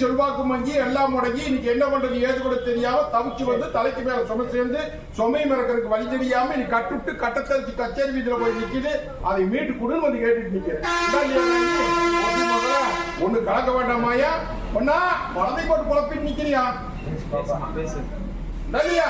செல்வாக்கு மங்கி எல்லாம் முடங்கி இன்னைக்கு என்ன பண்றது? ஏது கூட தெரியாம தவிச்சு வந்து தலைக்கு மேல சுமை சேர்ந்து சுமை மறக்கிறதுக்கு வழி தெரியாம நீ கட்டுட்டு கட்டத்தரிச்சு கச்சேரி வீதியில போய் நிக்குது. அதை மீட்டு கொடுன்னு வந்து கேட்டுட்டு நிக்கிறேன். ஒண்ணு ஒண்ணு கலக்க வேண்டாமாயா ஒன்னா குழந்தை போட்டு குழப்பிட்டு நிக்கிறியா? நதியா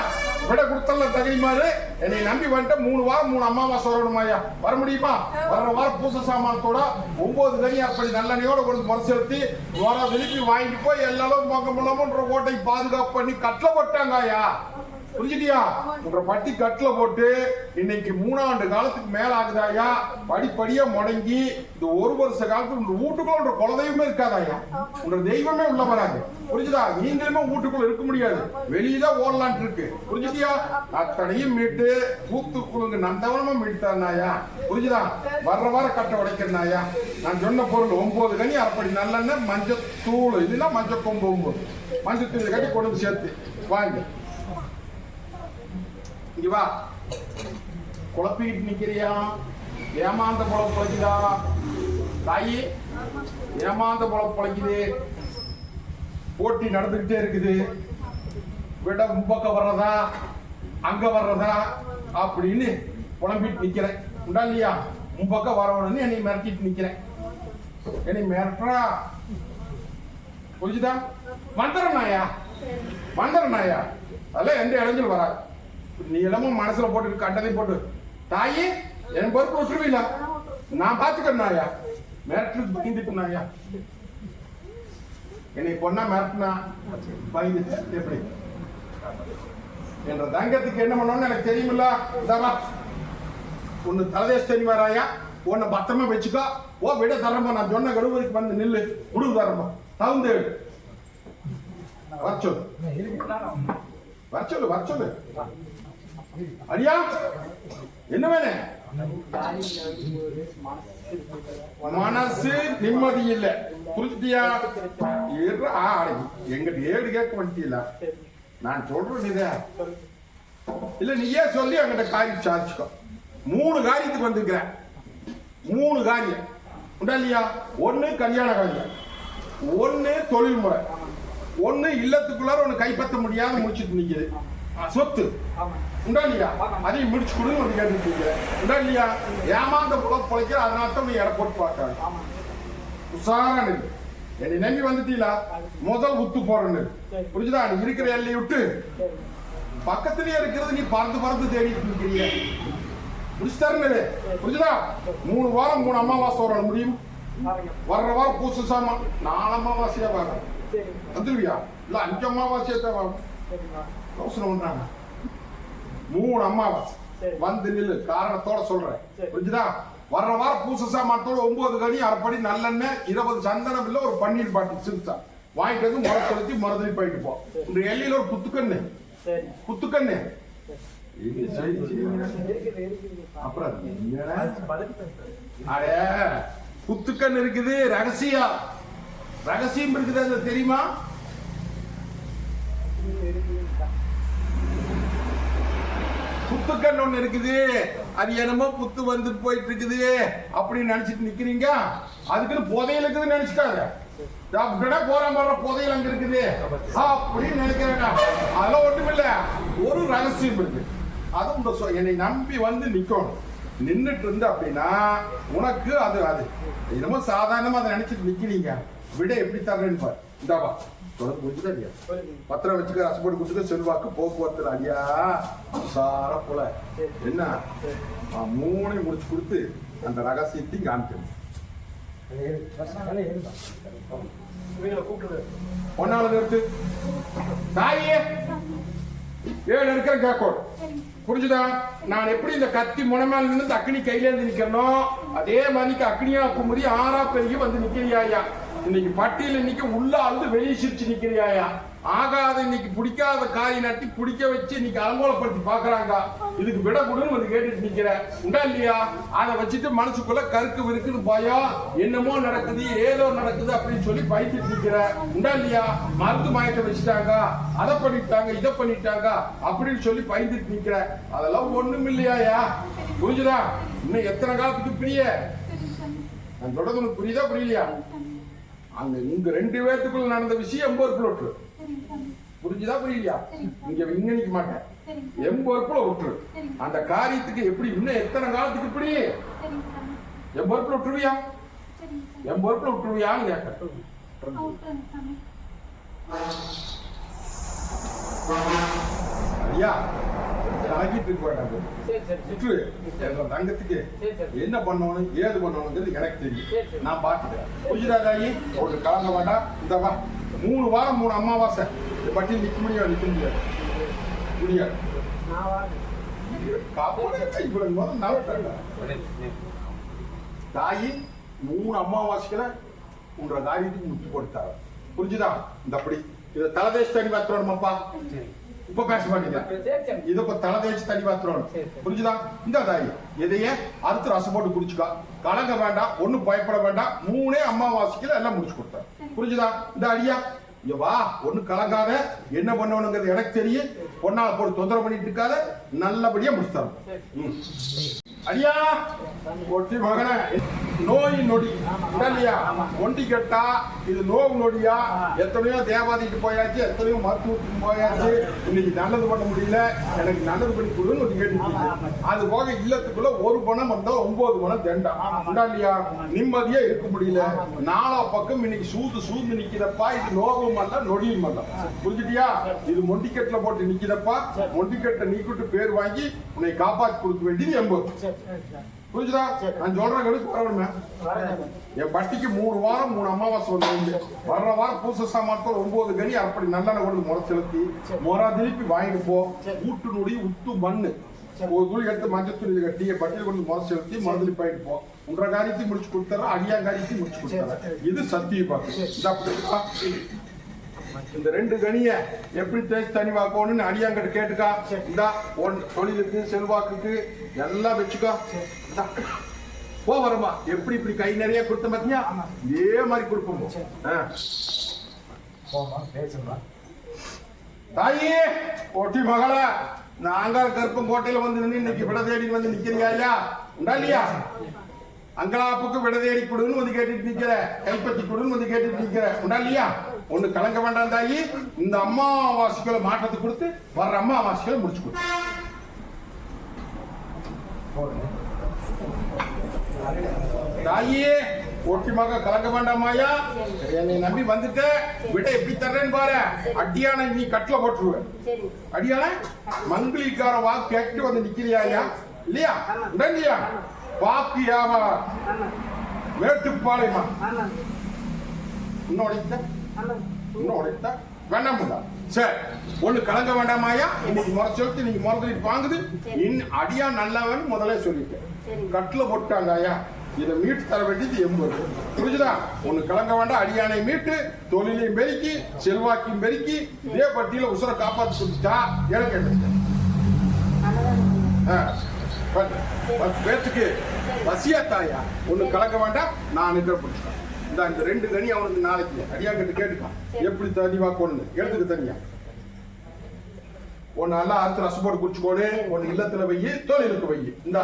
விட கொடுத்தல தகுதிமாரு என்னை நம்பி வந்துட்டு மூணு வாரம் மூணு அம்மாவா சொல்லணுமாயா வர முடியுமா? வர வாரம் பூச சாமானத்தோட ஒன்பது கனி அப்படி நல்லெண்ணையோட கொண்டு முறை செலுத்தி வர விழுப்பி வாங்கிட்டு போய் எல்லாரும் பக்கம் போலாமன்ற ஓட்டை பாதுகாப்பு பண்ணி கட்டளை போட்டாங்கய்யா புரிஞ்சுட்டியா உங்க பட்டி கட்டுல போட்டு இன்னைக்கு மூணாண்டு காலத்துக்கு மேல ஆகுதாயா படிப்படியா முடங்கி இந்த ஒரு வருஷ காலத்துக்கு உங்க வீட்டுக்குள்ள உங்க குலதெய்வமே இருக்காதாயா உங்க தெய்வமே உள்ள வராது. புரிஞ்சுதா? நீங்களுமே வீட்டுக்குள்ள இருக்க முடியாது. வெளியில ஓடலான் இருக்கு. புரிஞ்சுட்டியா அத்தனையும் மீட்டு கூத்துக்குழுங்க நந்தவனமா மீட்டானாயா புரிஞ்சுதா? வர்ற வர கட்டை உடைக்கிறனாயா நான் சொன்ன பொருள் ஒன்பது கனி அரைப்படி நல்லெண்ணெய் மஞ்சள் தூள் இதுனா மஞ்சள் கொம்பு ஒம்பது. மஞ்சள் தூள் கட்டி கொண்டு வந்து சேர்த்து. வாங்க. இங்க வா. குழப்பிக்கிட்டு நிக்கிறியா? ஏமாந்த பொழப்பு பிழைக்குதா? தாயி ஏமாந்த பொழப்பு பொழைக்குது. போட்டி நடந்துகிட்டே இருக்குது. விட முன்பக்கம் வர்றதா? அங்க வர்றதா? அப்படின்னு புலம்பிட்டு நிக்கிறேன். உண்டா இல்லையா? முன்பக்கம் வரணும்னு என்னை மிரட்டிட்டு நிக்கிறேன். என்னை மிரட்டுறா. புரிஞ்சுதா? வந்துடுறேன் நாயா? வந்துடுறேன் நாயா? அதெல்லாம் எந்த இடைஞ்சல் வராது. நீ இடமும் மனசுல போட்டு கண்டதையும் போட்டு தாயி என் பொறுப்பு விட்டுருவீங்களா நான் பாத்துக்கிறேன் நாயா. மிரட்டு பயந்துட்டு நாயா. என்னை பொண்ணா மிரட்டினா பயந்து எப்படி? என்ற தங்கத்துக்கு என்ன பண்ணணும்னு எனக்கு தெரியுமில்ல. இதாவா ஒன்னு தலதேஷ் தெரிவாராயா உன்னை பத்திரமா வச்சுக்கோ. ஓ விட தரமா. நான் சொன்ன கடுவதுக்கு வந்து நில்லு. உடுவு தரமா. தகுந்து வரச்சொல்லு. வரச்சொல்லு வரச்சொல்லு. அடியா? என்ன வேலை? மனசு நிம்மதி இல்ல புரிஞ்சுட்டியா எங்கிட்ட ஏடு கேட்க மாட்டீங்களா நான் சொல்றேன் இத. இல்ல நீயே சொல்லி அங்கிட்ட காரியம் சாதிச்சுக்கோ? மூணு காரியத்துக்கு வந்திருக்கிறேன். மூணு காரியம். உண்டா இல்லையா? ஒண்ணு கல்யாண காரியம். ஒண்ணு தொழில் முறை. ஒண்ணு இல்லத்துக்குள்ளார ஒண்ணு கைப்பற்ற முடியாத முடிச்சிட்டு நிக்குது. சொத்து. உண்டா இல்லையா? அதையும் முடிச்சு கொடுன்னு வந்து கேட்டுருக்கீங்க உண்டா இல்லையா? ஏமாந்த புல பொழைக்கிற அதனால தான் நீ போட்டு பார்க்காங்க உஷாரா நில்லு என்னை நம்பி வந்துட்டீங்களா? முதல் உத்து போறேன்னு புரிஞ்சுதா? நீ இருக்கிற எல்லையை விட்டு. பக்கத்திலேயே இருக்கிறது நீ பறந்து பறந்து தேடிட்டு இருக்கிறீங்க. முடிச்சுட்டாருன்னு புரிஞ்சுதா? மூணு வாரம் மூணு அமாவாசை வர முடியும். வர்ற வாரம் பூச சாமான் நாலு அமாவாசையா வரும் வந்துருவியா? இல்ல அஞ்சு அமாவாசையா தான் வரும். யோசனை பண்றாங்க மூணு அமாவாசை வந்து நில்லு. காரணத்தோட சொல்றேன். புரிஞ்சுதா? வர்ற வாரம் பூச சாமானத்தோட ஒன்பது கனி அரைப்படி நல்லெண்ணெய் இருபது சந்தனம் இல்ல ஒரு பன்னீர் பாட்டில் சிறுசா. வாங்கிட்டு வந்து முறை செலுத்தி மருதலி போயிட்டு போ. இந்த எல்லையில ஒரு சரி, சரி. அப்புறம்? அடே குத்துக்கண் இருக்குது ரகசியம். ரகசியம் இருக்குது அது தெரியுமா? புத்துக்கண் ஒன்று இருக்குது. அது என்னமோ புத்து வந்து போயிட்டு இருக்குது அப்படின்னு நினைச்சிட்டு நிக்கிறீங்க? அதுக்குன்னு புதையல் இருக்குதுன்னு நினைச்சுக்காத. அப்படின்னா போற போற புதையல் அங்க இருக்குது. அப்படின்னு நினைக்கிறேன் அதெல்லாம் ஒண்ணும் இல்ல. ஒரு ரகசியம் இருக்கு. அது உங்க சொ- என்னை நம்பி வந்து நிக்கணும். நின்றுட்டு இருந்த அப்படின்னா உனக்கு அது அது. என்னமோ சாதாரணமா அதை நினைச்சிட்டு நிக்கிறீங்க. விட எப்படி தர்றேன்னு பாரு. இந்தாவா தொடர்ந்து புரிஞ்சுதா இல்லையா? பத்திரம் வச்சுக்க ரசப்படி கொடுத்துக்க செல்வாக்கு போக்குவரத்து ஐயா சார போல என்ன? மூணையும் முடிச்சு கொடுத்து அந்த ரகசியத்தையும் காமிக்கணும். ஒன்னால நிறுத்து. தாயே! ஏழு இருக்கிற கேட்கணும் புரிஞ்சுதா? நான் எப்படி இந்த கத்தி முனமேல நின்று அக்னி கையில இருந்து நிக்கிறனோ அதே மாதிரிக்கு அக்னியா குமுறி ஆறா பெருகி வந்து நிக்கிறியாயா இன்னைக்கு பட்டியல் இன்னைக்கு உள்ள அழுது வெளியே சிரிச்சு நிக்கிறியாயா? ஆகாத இன்னைக்கு பிடிக்காத காய் நட்டி பிடிக்க வச்சு இன்னைக்கு அலங்கோலப்படுத்தி பாக்குறாங்க இதுக்கு விட கொடுன்னு வந்து கேட்டுட்டு நிக்கிற. உண்டா இல்லையா? அதை வச்சுட்டு மனசுக்குள்ள கருக்கு விருக்குன்னு பயம் என்னமோ நடக்குது ஏதோ நடக்குது அப்படின்னு சொல்லி பயந்துட்டு நிக்கிற. உண்டா இல்லையா? மருந்து மயக்க வச்சுட்டாங்க அதை பண்ணிட்டாங்க இதை பண்ணிட்டாங்க அப்படின்னு சொல்லி பயந்துட்டு நிக்கிற. அதெல்லாம் ஒண்ணும் இல்லையாயா? புரிஞ்சுதா? இன்னும் எத்தனை காலத்துக்கு பிரிய? நான் உனக்கு புரியுதா புரியலையா? அங்க இங்க ரெண்டு பேத்துக்குள்ள நடந்த விஷயம் எம்போர் விட்டுரு. புரிஞ்சுதா புரியலையா? இங்க இங்க மாட்டேன். சரிங்க விட்டுரு. அந்த காரியத்துக்கு எப்படி இன்னும் எத்தனை காலத்துக்கு இப்படி? சரிங்க சாமி விட்டுருவியா? சரிங்க சாமி விட்டுருவியான்னு கேட்டேன். ஐயா சரி விட்டுரு எங்க தங்கத்துக்கு என்ன பண்ணணும் ஏது பண்ணணுங்கிறது எனக்கு தெரியும். நான் பார்த்துட்டேன் புரியுதாதாயி ஒரு கலங்க வேண்டாம். இந்த வா மூணு வாரம் மூணு அமாவாசை. இந்த பட்டியல் நிற்க முடியாது நிற்க முடியாது. முடியாது. வாங்க. தாயி மூணு அமாவாசைகளை உன்ற காரியத்துக்கு முட்டு கொடுத்தாரு புரிஞ்சுதா? இந்த அப்படி இதை தலைதேசி தண்ணி பாத்துறோம்ப்பா சரி. இப்ப பேச மாட்டீங்க இதை இப்ப தலைதேசி தண்ணி பாத்துறோம். புரிஞ்சுதா? இந்த தாயி இதையே அறுத்து ரசம் போட்டு குடிச்சுக்கா. கலங்க வேண்டாம் ஒண்ணும் பயப்பட வேண்டாம். மூணே அமாவாசைக்குல எல்லாம் முடிச்சு கொடுத்தாரு புரிஞ்சுதா? இந்த அடியா. இங்க வா ஒண்ணு கலங்காத என்ன பண்ணணுங்கிறது எனக்கு தெரியும். பொண்ணால போட்டு தொந்தரவு பண்ணிட்டு இருக்காத நல்லபடியா முடிச்சு தரோம் சரி. ம். அடியா. ஒட்டி மகனே. நோய் நொடி. இல்லையா ஒண்டி கட்டா இது நோவு நொடியா? எத்தனையோ தேவாதிக்கு போயாச்சு எத்தனையோ மருத்துவத்துக்கு போயாச்சு. இன்னைக்கு நல்லது பண்ண முடியல. எனக்கு நல்லது பண்ணி கொடுன்னு ஒரு கேட்டு அது போக இல்லத்துக்குள்ள ஒரு பணம் வந்தா ஒன்பது பணம் தெண்டா. உண்டா இல்லையா? நிம்மதியா இருக்க முடியல. நாலா பக்கம் இன்னைக்கு சூது சூது நிக்கிறப்பா இது நோவும் அல்ல நொடியும் அல்ல புரிஞ்சுட்டியா? இது மொண்டிக்கட்டுல போட்டு நிக்கிறப்பா மொண்டிக்கட்டை நீக்கிட்டு பேர் வாங்கி உன்னை காப்பாற்றி கொடுக்க வேண்டியது எண்பது. புரிஞ்சுதா? நான் சொல்ற கடுக்கு வரணுமே. என் பட்டிக்கு மூணு வாரம் மூணு அமாவாசை வந்து வர்ற வாரம் பூச சாமான்கள் ஒன்பது கனி அப்படி நல்லெண்ணெய் கொண்டு முறை செலுத்தி முறை திருப்பி வாங்கிட்டு போ. ஊட்டு நொடி உட்டு மண்ணு. ஒரு துளி எடுத்து மஞ்சள் துணி கட்டி பட்டியல் கொண்டு முறை செலுத்தி மறுதலி போயிட்டு போ. உன்ற காரியத்தையும் முடிச்சு கொடுத்துறேன் அடியா காரியத்தையும் முடிச்சு கொடுத்துறேன் இது சத்திய பாக்கு இந்த ரெண்டு கனிய எப்படி தேய்ச்சி தனி வாக்கணும்னு அடியாங்கிட்ட கேட்டுக்கா. இந்தா உன் தொழிலுக்கு செல்வாக்குக்கு எல்லாம் வச்சுக்கோ. போ வருமா. எப்படி இப்படி கை நிறைய கொடுத்த பாத்தியா? இதே மாதிரி கொடுப்போம் தாயி ஒட்டி மகள. நாங்க கருப்பம் கோட்டையில வந்து நின்னு இன்னைக்கு விட தேடி வந்து நிக்கிறியா ஐயா உண்டா இல்லையா? அங்கலாப்புக்கு விட தேடி கொடுன்னு வந்து கேட்டுட்டு நிக்கிற. கைப்பற்றி கொடுன்னு வந்து கேட்டுட்டு நிக்கிற. உண்டா இல்லையா? ஒண்ணு கலங்க வேண்டாம் தாயி. இந்த அம்மாவாசைகளை மாற்றத்தை கொடுத்து வர்ற அம்மாவாசைகளை முடிச்சு கொடு. தாயே ஒட்டி மக கலங்க வேண்டாமாயா என்னை நம்பி வந்துட்ட. விட எப்படி தர்றேன்னு பாரு. அடியான நீ கட்டில போட்டுருவேன் சரி அடியால மங்களிக்கார வாக்கு கேட்டு வந்து நிக்கிறியா ஐயா? இல்லையா? உடனே வாக்கு வியாபாரம் மேட்டுப்பாளையமா ஆமா இன்னும் உடைத்த ஆமா இன்னும் உடைத்த வேண்டாம் சரி ஒண்ணு கலங்க வேண்டாமாயா இன்னைக்கு முறை சொல்லிட்டு நீங்க முறை வாங்குது. இன் அடியா நல்லவன் முதல்ல சொல்லிட்டேன். சரி. கட்டில போட்டாங்க ஐயா இதை மீட்டு தர வேண்டியது எண்பது. புரிஞ்சுதா? ஒண்ணு கலங்க வேண்டாம். அடியானை மீட்டு தொழிலையும் பெருக்கி செல்வாக்கையும் பெருக்கி இதே பட்டியல உசுர காப்பாத்தி கொடுத்துட்டா எனக்கு பேத்துக்கு பசியா தாயா? ஒண்ணு கலக்க வேண்டாம். நான் இதை பிடிச்சேன் இந்த இந்த ரெண்டு தனி அவனுக்கு நாளைக்கு. அடியாங்கிட்ட கேட்டுக்கான் எப்படி தனி வாக்கணும் எடுத்துக்க தனியா. ஒன்னு நல்லா ரசம் போட்டு குடிச்சுக்கோடு ஒன்னு இல்லத்துல வை தோழிலுக்கு வை. இந்த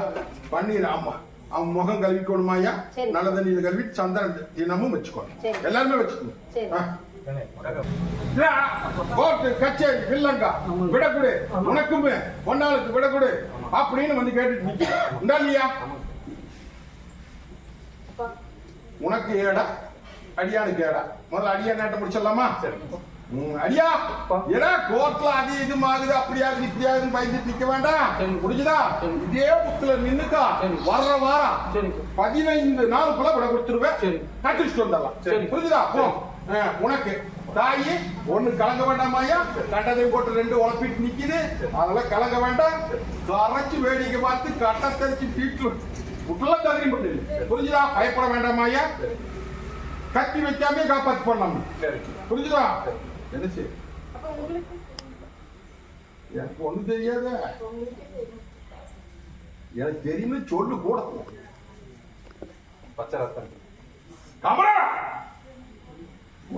பன்னீர் ஆமா அவன் முகம் கழுவிக்கணுமாயா. நல்ல தண்ணியில கழுவி சந்திரன் தினமும் வச்சுக்கோணும். எல்லாருமே வச்சுக்கணும் கோர்ட்டு கச்சேரி இல்லங்கா விடக்கூடு உனக்கும் விடக்கூடு அப்படின்னு வந்து கேட்டுட்டு நிக்க உண்டா இல்லையா உனக்கு ஏடா? அடியானுக்கு ஏடா? முதல்ல அடியா நேட்ட முடிச்சிடலாமா? ம், அடியா! ஏடா கோர்ட்ல அது இது ஆகுது அப்படியாகுது இப்படியாகுதுன்னு பயந்துட்டு நிக்க வேண்டாம். சரி. புரிஞ்சுதா? இதே புத்துல நின்னுக்கா? சரி. வர்ற வாரம் சரி. பதினைந்து நாளுக்குள்ள விட கொடுத்துருவேன். சரி. கட்டிச்சுட்டு வந்துடலாம். சரி. புரிஞ்சுதா? உனக்கு தாயி ஒண்ணு கலங்க வேண்டாமாயா கட்டதை போட்டு ரெண்டு உழப்பிட்டு நிக்குது. அதெல்லாம் கலங்க வேண்டாம். கரைச்சு வேடிக்கை பார்த்து கட்ட தெரிச்சு வீட்டுல விட்டுல தகுதி பண்ணு புரிஞ்சுதா? பயப்பட வேண்டாமாயா கத்தி வைக்காம காப்பாத்தி போடலாம் புரிஞ்சுதா? என்ன செய்ய? அப்ப உங்களுக்கு எனக்கு ஒண்ணு தெரியாத. எனக்கு தெரியுமே சொல்லு கூட. பச்சை ரத்தம் கமலா!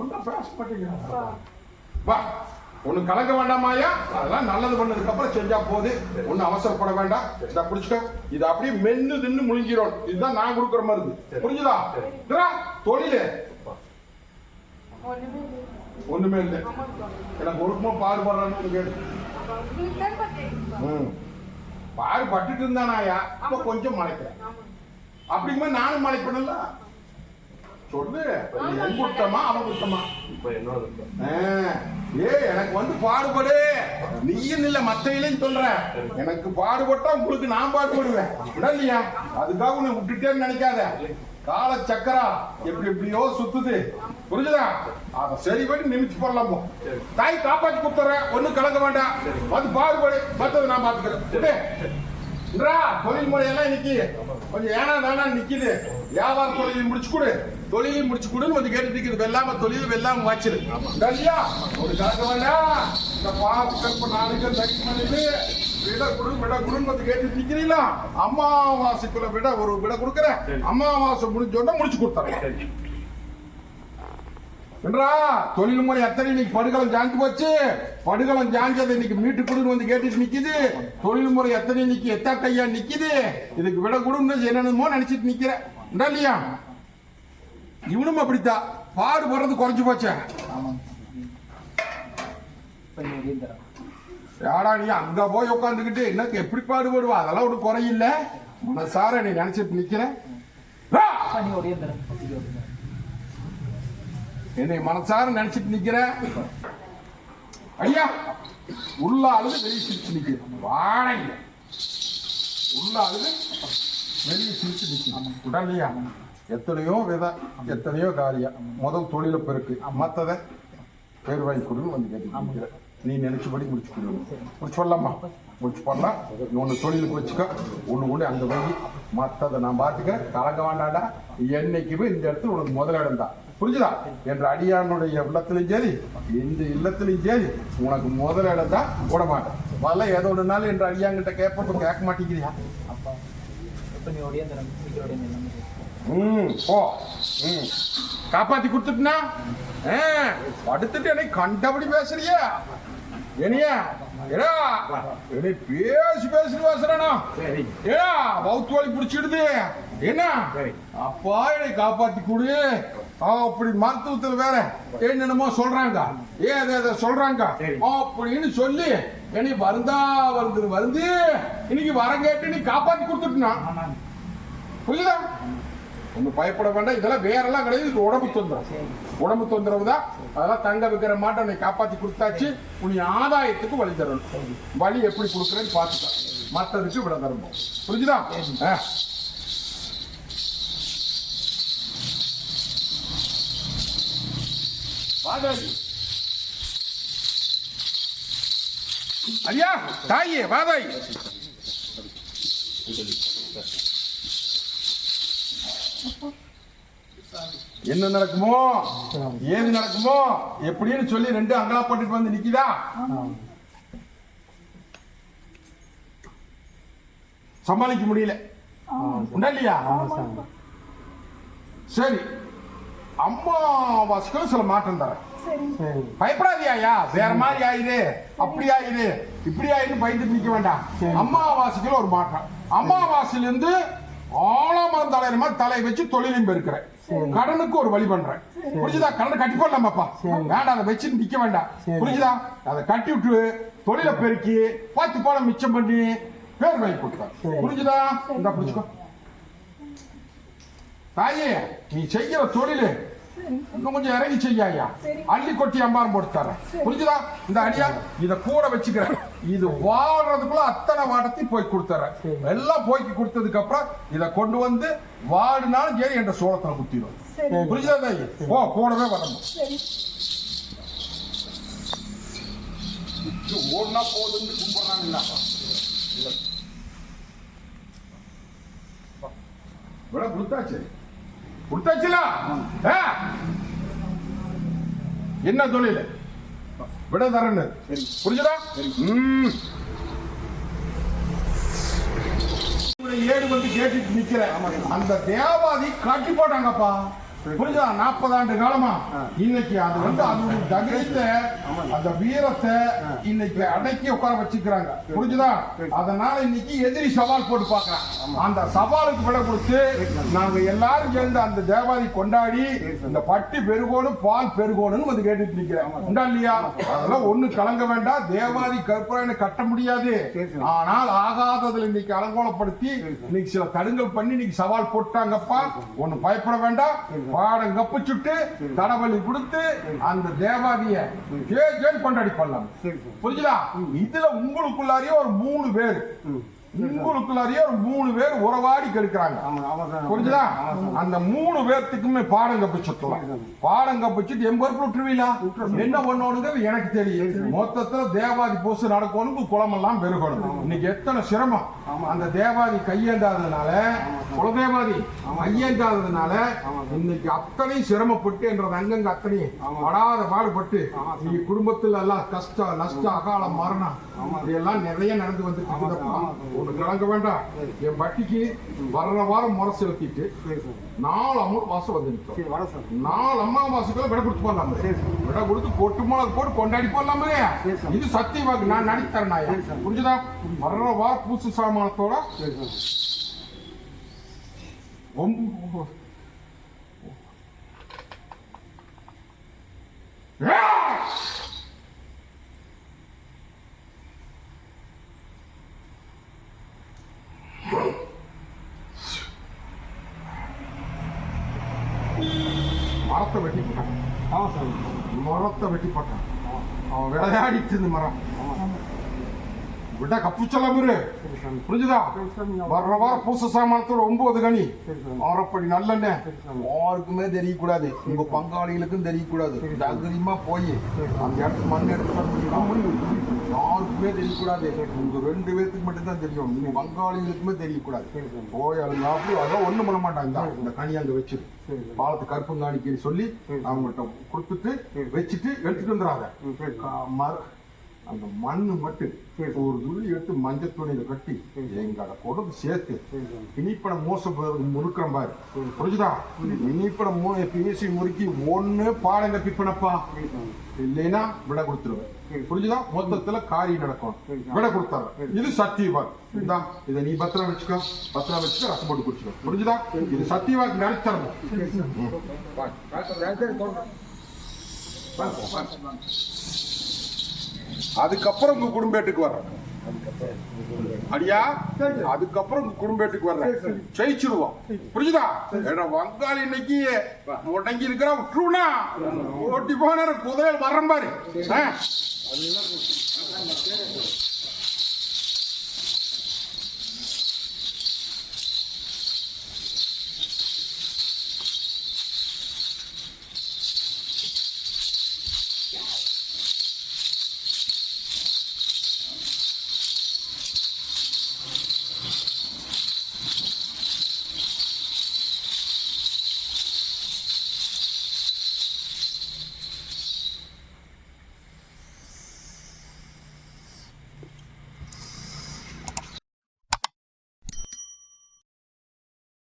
ஒன்றும் பேச மாட்டேங்கிறாங்க வா. ஒண்ணு கலங்க வேண்டாமாயா அதெல்லாம் நல்லது பண்ணதுக்கு அப்புறம் செஞ்சா போகுது ஒண்ணு அவசரப்பட வேண்டாம். இத புடிச்சுக்க இது அப்படியே மென்னு தின்னு முழுங்கிரும். இதுதான் நான் கொடுக்குற மருந்து. புரிஞ்சுதா? தொழிலு. ஒண்ணுமே இல்லை. எனக்கு ஒழுக்கமா பாடுபடுறான்னு அப்ப. ம். பாடுபட்டுட்டு இருந்தானாயா இப்போ கொஞ்சம் மலைக்கிறேன். அப்படிங்கும்போது நானும் மலைப்படல சொல்லு. என் குத்தமா அவன் குத்தமா? இப்போ என்னோட ஏய் எனக்கு வந்து பாடுபடு நீயும் இல்ல மத்தையிலையும் சொல்ற. எனக்கு பாடுபட்டா உங்களுக்கு நான் பாடுபடுவேன் விட இல்லையா? அதுக்காக உன்னை விட்டுட்டேன்னு நினைக்காத. கால சக்கரா எப்படி எப்படியோ சுத்துது. புரிஞ்சுதா? அத சரி பண்ணி நிமிச்சு போடலாம் போ. தாய் காப்பாத்தி கொடுத்துறேன். ஒண்ணும் கலங்க வேண்டாம். வந்து பாடுபடு மத்தது நான். இன்றா, தொழில் முறையெல்லாம் இன்னைக்கு கொஞ்சம் ஏனா தானா நிக்குது. வியாபார தொழிலையும் முடிச்சு கொடு. தொழிலையும் முடிச்சு கொடுன்னு வந்து கேட்டு நிக்குது வெள்ளாம தொழில் வெள்ளாம வாச்சிரு இல்லையா ஒரு கலக்க வேண்டாம். இந்த பாப்பு கற்ப நாளைக்கு தக்கி மணிக்கு விட குடு விட குடுன்னு வந்து கேட்டு நிக்கிறீங்களா? அமாவாசைக்குள்ள விட ஒரு விட கொடுக்குறேன். அமாவாசை முடிஞ்சோடனே முடிச்சு கொடுத்துறேன். என்றா? தொழில் முறை எத்தனை இன்னைக்கு படுகளம் ஜாஞ்சு போச்சு. படுகளம் ஜாஞ்சதை இன்னைக்கு மீட்டு கொடுன்னு வந்து கேட்டுட்டு நிக்குது. தொழில் முறை எத்தனை இன்னைக்கு எத்தா கையா நிக்குது. இதுக்கு விட கொடுன்னு என்னென்னமோ நினைச்சிட்டு நிக்கிறேன் இல்லையா? இவனும் அப்படித்தான் பாடுபடுறது குறைஞ்சு போச்சு. இப்போ யாடா நீ அங்க போய் உட்காந்துக்கிட்டு எனக்கு எப்படி பாடுபடுவா அதெல்லாம் ஒன்றும் குறையில்லை. மனசார நீ நினைச்சிட்டு நிக்கிற ஆ! பண்ணி ஒடியே தரேன் என்னை மனசார நினைச்சிட்டு நிக்கிற? ஐயா உள்ள அழுது வெளியே சிரிச்சு நிக்கிற. வாழைங்க உள்ள அழுது வெளியே சிரிச்சு நிக்கிற. உடலையா எத்தனையோ விதை எத்தனையோ காரியம். முதல் தொழில பெருக்கு. மத்தத பேர் வாங்கி கொடுன்னு வந்து கேட்டு நீ நினைச்சபடி முடிச்சு கொடு முடிச்சு போடலாமா முடிச்சு போடலாம் ஒன்று தொழிலுக்கு வச்சுக்க. ஒன்று ஒன்று அங்கே வை மற்றதை நான் பார்த்துக்கிறேன் கலங்க வேண்டாடா என்னைக்குமே இந்த இடத்துல உனக்கு முதலிடம் தான். புரிஞ்சுதா? என்ற அடியானுடைய இல்லத்திலையும் சரி இந்த இல்லத்திலையும் சரி உனக்கு முதலிடம் தான் விட மாட்டேன் வரல ஏதோ ஒன்றுனாலும் என்ற அடியாங்கிட்ட கேட்ப கேட்க மாட்டேங்கிறியா? ம் போ. ம். காப்பாத்தி கொடுத்துட்டுனா? ஆ, படுத்துட்டு என்னை கண்டபடி பேசுறியா? என்னையா? ஏடா என்னை பேசி பேசி பேசுறேனா? ஏடா பௌத்து வலி பிடிச்சிடுது. என்ன? சரி. அப்பா என்னை காப்பாத்தி கொடு. அப்படி மருத்துவத்துல வேற என்னென்னமோ சொல்றாங்க. ஏ அதை அதை சொல்றாங்க. அப்படின்னு சொல்லி என்னை வருந்தா வந்து இன்னைக்கு வர கேட்டு நீ காப்பாத்தி கொடுத்துட்டுனா. புரியுதா? ஒன்றும் பயப்பட வேண்டாம். இதெல்லாம் வேறெல்லாம் கிடையாது. இது உடம்பு தொந்தரவு. உடம்பு தொந்தரவு தான். அதெல்லாம் தங்க வைக்கிற மாட்டை உன்னை காப்பாத்தி கொடுத்தாச்சு. உன்னை ஆதாயத்துக்கு வழி தரணும். வழி எப்படி கொடுக்குறேன்னு பார்த்துக்க. மற்றதுக்கு விட தரணும். புரிஞ்சுதா? ஆகாது ஐயா தாயே வாதாய் என்ன நடக்குமோ? ஏது நடக்குமோ? எப்படின்னு சொல்லி ரெண்டு அங்கலாப்பட்டுட்டு வந்து நிக்குதா? சமாளிக்க முடியல. உண்டா இல்லையா? சரி. அம்மாவாசைக்கு சில மாற்றம் தரேன். சரி. பயப்படாதியாயா? வேற மாதிரி ஆயிரு. அப்படி ஆயிரு. இப்படி ஆயிரு பயந்துட்டு நிக்க வேண்டாம். அம்மாவாசைக்குள்ள ஒரு மாற்றம். அம்மாவாசையில இருந்து ஆலாமரம் தலைவர் மாதிரி தலையை வச்சு தொழிலையும் பெருக்கிறேன் கடனுக்கு ஒரு வழி பண்றேன். புரிஞ்சுதா? கடனை கட்டி போடலாமாப்பா வேண்டாம் அதை வச்சு நிக்க வேண்டாம். புரிஞ்சுதா? அதை கட்டி விட்டு தொழிலை பெருக்கி பத்து பணம் மிச்சம் பண்ணி பேர் வாங்கி கொடுத்தேன். புரிஞ்சுதா? இந்த புரிஞ்சுக்கோ. தாயே நீ செய்யற தொழிலு இன்னும் கொஞ்சம் இறங்கி செய்யாயா சரி. அள்ளி கொட்டி அம்பாரம் போட்டு தரேன். புரிஞ்சுதா? இந்த அடியா இத கூட வச்சுக்கிறேன். இது வாடுறதுக்குள்ள அத்தனை வாடத்தையும் போய் கொடுத்துறேன். எல்லாம் போய்க்கு கொடுத்ததுக்கு அப்புறம் இத கொண்டு வந்து வாடினாலும் சரி என்ற சோளத்துல குத்திடும் சரி. புரிஞ்சுதா தாயி? ஓ கூடவே வரணும். சரி. ஓடுனா போதுன்னு கும்பிடுறாங்களா விட கொடுத்தாச்சு. கொடுத்தாச்சுல? என்ன தொழில்? விட தரேன்னு புரிஞ்சுதா? ஏடு வந்து கேட்டுட்டு நிக்கிறேன். அந்த தேவாதி கட்டி போட்டாங்கப்பா. புரியுதா? நாற்பது ஆண்டு காலமா. இன்னைக்கு அது வந்து அதோட தைரியத்தை அந்த வீரத்தை இன்னைக்கு அடக்கி உட்கார வச்சுக்கிறாங்க. புரிஞ்சுதா. அதனால இன்னைக்கு எதிரி சவால் போட்டு பார்க்கறான் அந்த சவாலுக்கு விட கொடுத்து நாங்க எல்லாரும் சேர்ந்து அந்த தேவாதி கொண்டாடி இந்த பட்டி பெருகோணும் பால் பெருகோணும்னு வந்து கேட்டுட்டு இருக்கிறேன். உண்டா இல்லையா? அதெல்லாம் ஒண்ணு கலங்க வேண்டாம். தேவாதி கற்பனை கட்ட முடியாது. ஆனால் ஆகாததுல இன்னைக்கு அலங்கோலப்படுத்தி இன்னைக்கு சில தடுங்கல் பண்ணி இன்னைக்கு சவால் போட்டாங்கப்பா. ஒண்ணு பயப்பட வேண்டாம். பாடம் கப்பிச்சுட்டு தடவலி கொடுத்து அந்த தேவாதிய கொண்டாடி பண்ணலாம் புரிஞ்சுதா? இதுல உங்களுக்குள்ளாரியே ஒரு மூணு பேர். உங்களுக்குள்ளாரியே ஒரு மூணு பேர் உறவாடி கெடுக்கிறாங்க புரிஞ்சுதா அந்த மூணு பேர்த்துக்குமே பாடம் கப்பிச்சுட்டோம் பாடம் கப்பிச்சுட்டு பொறுப்பு விட்டுருவீங்களா என்ன பண்ணணுங்கிறது எனக்கு தெரியும் மொத்தத்துல தேவாதி பூசு நடக்கணும் குளமெல்லாம் பெருகணும் இன்னைக்கு எத்தனை சிரமம் அந்த தேவாதி கையேந்தாததுனால குலதேவாதி கையேந்தாததுனால இன்னைக்கு அத்தனையும் சிரமப்பட்டு என்றது அங்கங்க அத்தனையும் படாத பாடுபட்டு நீ குடும்பத்துல எல்லாம் கஷ்டம் நஷ்டம் அகாலம் மரணம் இதெல்லாம் நிறைய நடந்து வந்துட்டு ஒண்ணு கலங்க வேண்டாம் என் பட்டிக்கு வர்ற வாரம் முறை செலுத்திட்டு நாலு அமௌண்ட் மாசம் வந்து நிற்கும் நாலு அம்மாவாசைக்குள்ள விட கொடுத்து போடலாம். விட கொடுத்து கொட்டு மிளகு போட்டு கொண்டாடி போடலாமே. இது சத்தியவாக்கு நான் நடித்து தரேன் நாயா. சரி, சார். புரிஞ்சுதா? வர்ற வாரம் பூசு சாமானத்தோட சரி சார் ரொம்ப மரத்தை வெட்டி போட்டான் ஆமாம் சார் மரத்தை வெட்டி போட்டான். அவன் விளையாடிட்டு இருந்த மரம். விட்டா கப்பு இரு. புரிஞ்சுதா? வர்ற வாரம் பூச சாமானத்தோட ஒன்பது கனி. சரி சார் யாருக்குமே தெரியக்கூடாது. உங்க பங்காளிகளுக்கும் தெரியக்கூடாது. தைரியமா போய் அந்த இடத்துல மண் எடுத்து யாருக்குமே தெரியக்கூடாது. உங்க ரெண்டு பேர்த்துக்கு மட்டும்தான் தெரியும். உங்க பங்காளிகளுக்குமே தெரியக்கூடாது. போய் அதுங்க அதான் அதெல்லாம் ஒண்ணும் பண்ண மாட்டாங்க. இந்த கனி அங்க வச்சிரு. பாலத்து கருப்பு பாலத்து சொல்லி அவங்கள்ட்ட கொடுத்துட்டு வச்சுட்டு எடுத்துட்டு வந்துடாத அந்த மண்ணு மட்டும் ஒரு துள்ளி எடுத்து மஞ்சள் துணியில கட்டி எங்களை கொண்டு சேர்த்து சரி இனிப்படம் மோச முறுக்கிற பாரு. புரிஞ்சுதா? இனிப்படம் மூ பேசி முறுக்கி ஒன்று பாடங்க பிப்பனப்பா இல்லைன்னா விட கொடுத்துருவேன். புரிஞ்சுதா? மொத்தத்துல காரியம் நடக்கும் விட கொடுத்தாரு இது சத்தியவாக் இந்தா இதை நீ பத்திரம் வச்சுக்கோ. பத்திரம் வச்சுட்டு ரசம் போட்டு குடிச்சுக்கோ. புரிஞ்சுதா? இது சத்தியவாக் நடத்தரணும் அதுக்கப்புறம் உங்க குடும்பத்துக்கு வர்றேன். அடியா? அதுக்கப்புறம் உங்க குடும்பத்துக்கு வர்றேன். ஜெயிச்சிருவோம். புரியுதா ஏன்னா வங்காளி இன்னைக்கு முடங்கி இருக்கிற விட்டுருவனா ஓட்டி போன குதிரை வர்றேன் பாரு?